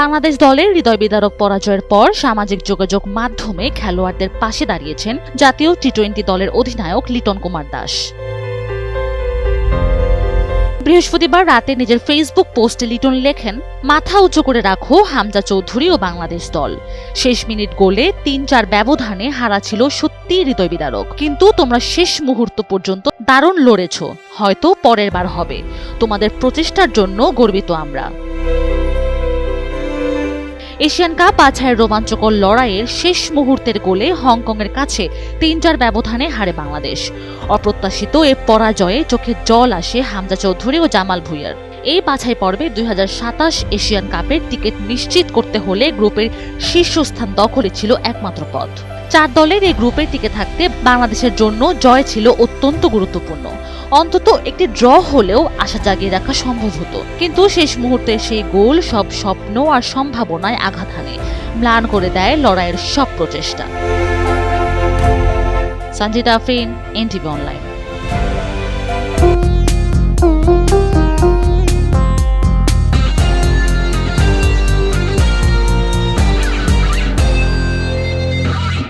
বাংলাদেশ দলের হৃদয় বিদারক পরাজয়ের পর সামাজিক যোগাযোগ মাধ্যমে খেলোয়াড়দের পাশে দাঁড়িয়েছেন জাতীয় টি টোয়েন্টি দলের অধিনায়ক লিটন কুমার দাস। বৃহস্পতিবার রাতে নিজের ফেসবুক পোস্টে লিটন লেখেন, মাথা উঁচু করে রাখো হামজা চৌধুরী ও বাংলাদেশ দল। শেষ মিনিট গোলে তিন চার ব্যবধানে হারা ছিল সত্যিই হৃদয় বিদারক। কিন্তু তোমরা শেষ মুহূর্ত পর্যন্ত দারুণ লড়েছ। হয়তো পরের বার হবে। তোমাদের প্রচেষ্টার জন্য গর্বিত আমরা। এশিয়ান কাপ বাছাইয়ের রোমাঞ্চকর লড়াইয়ের শেষ মুহূর্তের গোলে হংকংয়ের কাছে তিনটার ব্যবধানে হারে বাংলাদেশ। অপ্রত্যাশিত এ পরাজয়ে চোখে জল আসে হামজা চৌধুরী ও জামাল ভুইয়ার। এই বাছাই পর্বে দুই হাজার সাতাশ এশিয়ান কাপের টিকিট নিশ্চিত করতে হলে গ্রুপের শীর্ষস্থান দখলে ছিল একমাত্র পথ। চার দলের এই গ্রুপে টিকে থাকতে বাংলাদেশের জন্য জয় ছিল অত্যন্ত গুরুত্বপূর্ণ। অন্তত একটি ড্র হলেও আশা জাগিয়ে রাখা সম্ভব হতো। কিন্তু শেষ মুহূর্তে সেই গোল সব স্বপ্ন আর সম্ভাবনায় আঘাত হানে। ম্লান করে দেয় লড়াইয়ের সব প্রচেষ্টা। Sanjita Afrin, NTV online.